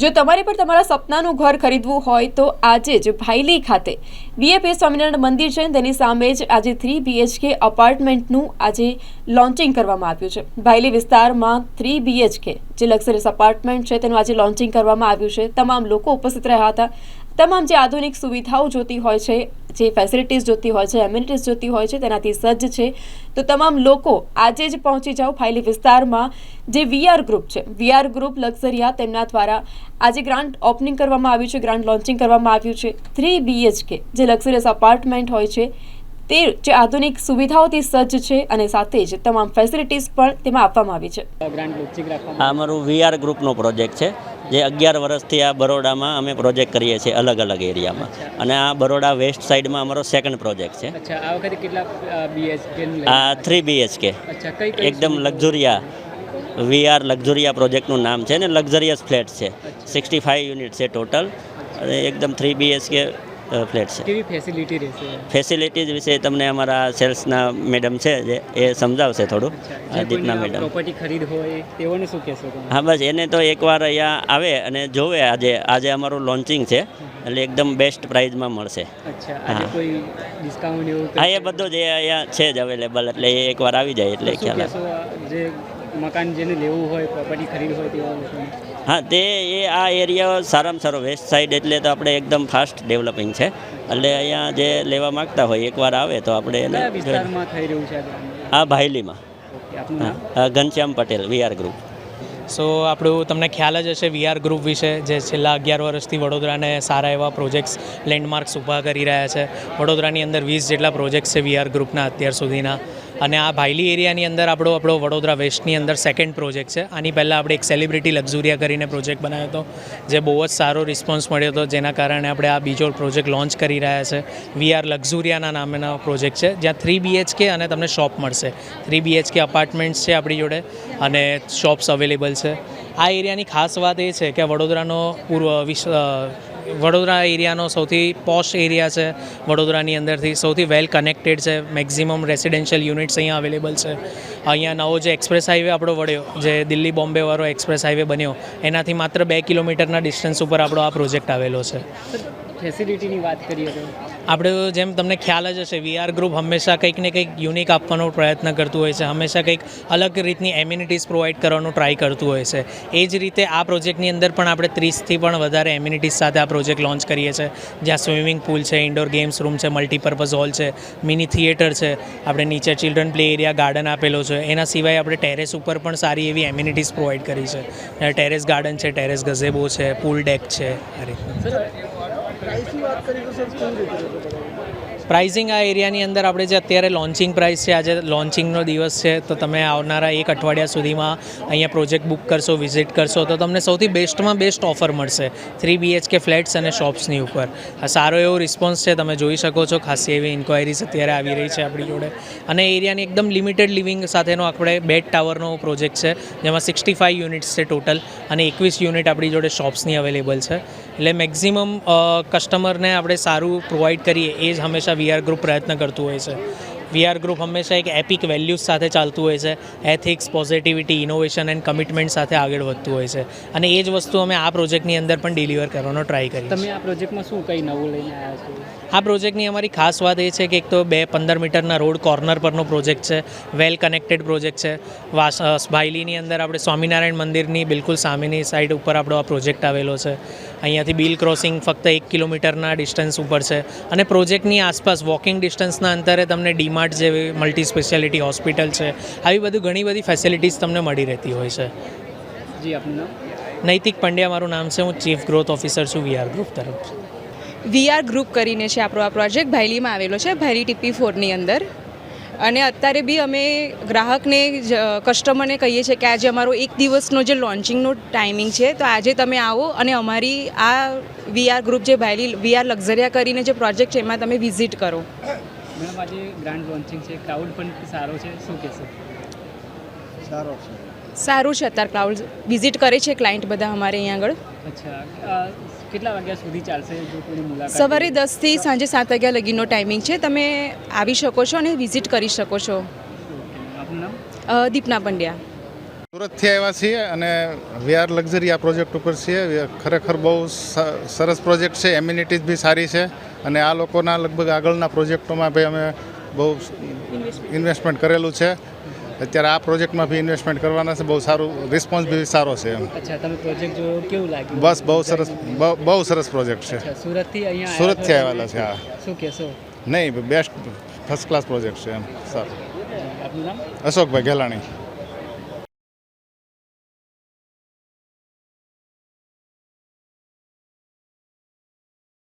જો તમારે પણ તમારા સપનાનું ઘર ખરીદવું હોય તો આજે જ ભાઈલી ખાતે વીએપી સ્વામિનારાયણ મંદિર છે. તેની સામે જ આજે થ્રી બીએચકે અપાર્ટમેન્ટનું આજે લોન્ચિંગ કરવામાં આવ્યું છે. ભાઈલી વિસ્તારમાં થ્રી બીએચકે જે લક્ઝરીસ અપાર્ટમેન્ટ છે, તેનું આજે લોન્ચિંગ કરવામાં આવ્યું છે. તમામ લોકો ઉપસ્થિત રહ્યા હતા. તમામ જે આધુનિક સુવિધાઓ જોતી હોય છે જે ફેસિલિટીઝ જોતી હોય છે એમ્યુનિટીઝ જોતી હોય છે તેનાથી સજ્જ છે. તો તમામ લોકો આજે જ પહોંચી જાઓ ફાઇલી વિસ્તારમાં જે વીઆર ગ્રુપ છે. વીઆર ગ્રુપ લક્ઝરિયા તેમના દ્વારા આજે ગ્રાન્ડ ઓપનિંગ કરવામાં આવ્યું છે ગ્રાન્ડ લોન્ચિંગ કરવામાં આવ્યું છે. થ્રી બીએચકે જે લક્ઝરિયસ અપાર્ટમેન્ટ હોય છે તે જે આધુનિક સુવિધાઓથી સજ્જ છે અને સાથે જ તમામ ફેસિલિટીઝ પણ તેમાં આપવામાં આવી છે. આ અમારું વીઆર ગ્રુપનો પ્રોજેક્ટ છે. જે અગિયાર વર્ષથી આ બરોડામાં અમે પ્રોજેક્ટ કરીએ છીએ અલગ અલગ એરિયામાં. અને આ બરોડા વેસ્ટ સાઈડમાં અમારો સેકન્ડ પ્રોજેક્ટ છે. આ થ્રી બીએચકે એકદમ લક્ઝુરિયા વીઆર લક્ઝુરિયા પ્રોજેક્ટનું નામ છે ને લક્ઝરિયસ ફ્લેટ છે. સિક્સટી ફાઇવ યુનિટ છે ટોટલ અને એકદમ થ્રી બીએચકે ફ્લેટ છે. કેવી ફેસિલિટી રહેશે? ફેસિલિટીઝ વિશે તમને અમારા સેલ્સના મેડમ છે જે એ સમજાવશે થોડું. દીપના મેડમ પ્રોપર્ટી ખરીદ હોય તેઓને શું કહેશો હા બસ એને તો એકવાર અહીંયા આવે અને જોવે આજે આજે અમારું લોન્ચિંગ છે એટલે એકદમ બેસ્ટ પ્રાઇઝમાં મળશે. અચ્છા હા. કોઈ ડિસ્કાઉન્ટ એવું હા એ બધું જે અહીંયા છે જ અવેલેબલ એટલે એ એકવાર આવી જાય એટલે ખ્યાલ જે મકાન જેને લેવું હોય પ્રોપર્ટી ખરીદ હોય તેવા લોકોને હા તે એ આ એરિયા સારામાં સારો વેસ્ટ સાઈડ એટલે તો આપણે એકદમ ફાસ્ટ ડેવલપિંગ છે. એટલે અહીંયા જે લેવા માગતા હોય એકવાર આવે તો આપણે એને કયા વિસ્તારમાં થઈ રહ્યું છે આ ભાયલીમાં. ભાઈલીમાં ઓકે હા Ghanshyam Patel VR group so આપણું તમને ખ્યાલ જ હશે વીઆર ગ્રુપ વિશે જે છેલ્લા અગિયાર વર્ષથી વડોદરાને સારા એવા પ્રોજેક્ટ્સ લેન્ડમાર્ક્સ ઊભા કરી રહ્યા છે. વડોદરાની અંદર વીસ જેટલા પ્રોજેક્ટ્સ છે વીઆર ગ્રુપના અત્યાર સુધીના. અને આ ભાઈલી એરિયાની અંદર આપણો આપણો વડોદરા વેસ્ટની અંદર સેકન્ડ પ્રોજેક્ટ છે. આની પહેલાં આપણે એક સેલિબ્રિટી લક્ઝુરિયા કરીને પ્રોજેક્ટ બનાવ્યો હતો, જે બહુ જ સારો રિસ્પોન્સ મળ્યો હતો. જેના કારણે આપણે આ બીજો પ્રોજેક્ટ લોન્ચ કરી રહ્યા છે. વીઆર લક્ઝુરિયાના નામેનો પ્રોજેક્ટ છે. જ્યાં થ્રી બીએચકે અને તમને શોપ મળશે. થ્રી બીએચકે અપાર્ટમેન્ટ્સ છે આપણી જોડે અને શોપ્સ અવેલેબલ છે. આ એરિયાની ખાસ વાત એ છે કે વડોદરાનો પૂર્વ વિશ્વ વડોદરા એરિયાનો સૌથી પોશ એરિયા છે. વડોદરાની અંદરથી સૌથી વેલ કનેક્ટેડ છે. મેક્ઝિમમ રેસિડેન્શિયલ યુનિટ્સ અહીંયા અવેલેબલ છે. અહીંયા નવો જે એક્સપ્રેસ હાઈવે આપણો વળ્યો, જે દિલ્હી બોમ્બે વાળો એક્સપ્રેસ હાઈવે બન્યો, એનાથી માત્ર બે કિલોમીટરના ડિસ્ટન્સ ઉપર આપણો આ પ્રોજેક્ટ આવેલો છે. ફેસિલિટીની વાત કરીએ તો? આપણે જેમ તમને ખ્યાલ જ હશે વીઆર ગ્રુપ હંમેશા કંઈક ને કંઈક યુનિક આપવાનો પ્રયત્ન કરતું હોય છે. હંમેશા કંઈક અલગ રીતની એમ્યુનિટીઝ પ્રોવાઈડ કરવાનું ટ્રાય કરતું હોય છે. એ જ રીતે આ પ્રોજેક્ટની અંદર પણ આપણે ત્રીસથી પણ વધારે એમ્યુનિટીઝ સાથે આ પ્રોજેક્ટ લોન્ચ કરીએ છીએ. જ્યાં સ્વિમિંગ પુલ છે ઇન્ડોર ગેમ્સ રૂમ છે મલ્ટીપર્પઝ હોલ છે મિની થિયેટર છે આપણે નીચે ચિલ્ડ્રન પ્લે એરિયા ગાર્ડન આપેલો છે. એના સિવાય આપણે ટેરેસ ઉપર પણ સારી એવી એમ્યુનિટીઝ પ્રોવાઈડ કરી છે. ટેરેસ ગાર્ડન છે ટેરેસ ગઝેબો છે પુલ ડેક છે આ રીતનું પ્રાઇઝિંગ આ એરિયાની અંદર આપણે જે અત્યારે લોન્ચિંગ પ્રાઇસ છે, આજે લોન્ચિંગનો દિવસ છે, તો તમે આવનારા એક અઠવાડિયા સુધીમાં અહીંયા પ્રોજેક્ટ બુક કરશો વિઝિટ કરશો, તો તમને સૌથી બેસ્ટમાં બેસ્ટ ઓફર મળશે થ્રી બીએચકે ફ્લેટ્સ અને શોપ્સની ઉપર. આ સારો એવો રિસ્પોન્સ છે, તમે જોઈ શકો છો, ખાસી એવી ઇન્ક્વાયરીઝ અત્યારે આવી રહી છે આપણી જોડે. અને એરિયાની એકદમ લિમિટેડ લિવિંગ સાથેનો આપણે બેડ ટાવરનો પ્રોજેક્ટ છે, જેમાં સિક્સટી ફાઇવ યુનિટ્સ છે ટોટલ અને એકવીસ યુનિટ આપણી જોડે શોપ્સની અવેલેબલ છે. એટલે મેક્ઝિમમ કસ્ટમરને આપણે સારું પ્રોવાઈડ કરીએ, એ જ હંમેશા વીઆર ગ્રુપ પ્રયત્ન કરતું હોય છે. વીઆર ગ્રુપ હંમેશા એક એપિક વેલ્યુઝ સાથે ચાલતું હોય છે. Ethics positivity innovation and commitment સાથે આગળ વધતું હોય છે. અને એ જ વસ્તુ અમે આ પ્રોજેક્ટની અંદર પણ ડિલિવર કરવાનો ટ્રાય કરીએ તમે આ પ્રોજેક્ટમાં શું કંઈ નવું લઈને આવ્યા છો? આ પ્રોજેક્ટની અમારી ખાસ વાત એ છે કે એક તો બે પંદર મીટરના રોડ કોર્નર પરનો પ્રોજેક્ટ છે. વેલ કનેક્ટેડ પ્રોજેક્ટ છે. વાસ ભાયલીની અંદર આપણે સ્વામિનારાયણ મંદિરની બિલકુલ સામેની સાઈડ ઉપર આપણો આ પ્રોજેક્ટ આવેલો છે. અહીંયાથી બિલ ક્રોસિંગ ફક્ત એક કિલોમીટરના ડિસ્ટન્સ ઉપર છે. અને પ્રોજેક્ટની આસપાસ વોકિંગ ડિસ્ટન્સના અંતરે તમને ડીમાર્ટ જેવી મલ્ટી સ્પેશિયાલિટી હોસ્પિટલ છે. આવી બધી ઘણી બધી ફેસિલિટીઝ તમને મળી રહેતી હોય છે. જી આપનું નામ? નૈતિક પંડ્યા મારું નામ છે. હું ચીફ ગ્રોથ ઓફિસર છું વીઆર ગ્રુપ તરફ. વીઆર ગ્રુપ કરીને છે આપણો આ પ્રોજેક્ટ. ભાયલીમાં આવેલો છે. ભાયલી ટીપી ફોરની અંદર. અને અત્યારે બી અમે ગ્રાહકને જ- કસ્ટમરને કહીએ છીએ કે આજે અમારો એક દિવસનો જે લોન્ચિંગનો ટાઈમિંગ છે તો આજે તમે આવો અને અમારી આ વીઆર ગ્રુપ જે ભાયલી વીઆર લક્ઝરિયા કરીને જે પ્રોજેક્ટ છે એમાં તમે વિઝિટ કરો. મેડમ આજે ગ્રાન્ડ લોન્ચિંગ છે ક્રાઉડ પણ સારો છે શું કહેશો? સારું છે. અત્યારે ક્લાઉડ વિઝિટ કરે છે ક્લાયન્ટ બધા અમારે અહીંયા આગળ. અચ્છા કેટલા વાગ્યા સુધી ચાલશે જો કોઈની મુલાકાત સવારે દસથી સાંજે સાત વાગ્યા લગીનો ટાઈમિંગ છે. તમે આવી શકો છો અને વિઝિટ કરી શકો છો. દીપના પંડ્યા. સુરતથી આવ્યા છીએ અને વીઆર લક્ઝરી આ પ્રોજેક્ટ ઉપર છીએ. ખરેખર બહુ સ- સરસ પ્રોજેક્ટ છે એમ્યુનિટીઝ બી સારી છે અને આ લોકોના લગભગ આગળના પ્રોજેક્ટોમાં ભાઈ અમે બહુ ઇન્વેસ્ટમેન્ટ કરેલું છે. અત્યારે આ પ્રોજેક્ટમાં બી ઇન્વેસ્ટમેન્ટ કરવાના છે. બહુ સારું રિસ્પોન્સ બી સારો છે એમ. અચ્છા તમે પ્રોજેક્ટ જોયો કેવું લાગ્યું? બસ બહુ સરસ બહુ- સરસ પ્રોજેક્ટ છે. સુરતથી અહીંયા સુરતથી આવેલા છે હા. શું કહેશો? નહીં બેસ્ટ ફર્સ્ટ ક્લાસ પ્રોજેક્ટ છે એમ સારું. આપનું નામ? અશોકભાઈ ગેલાણી.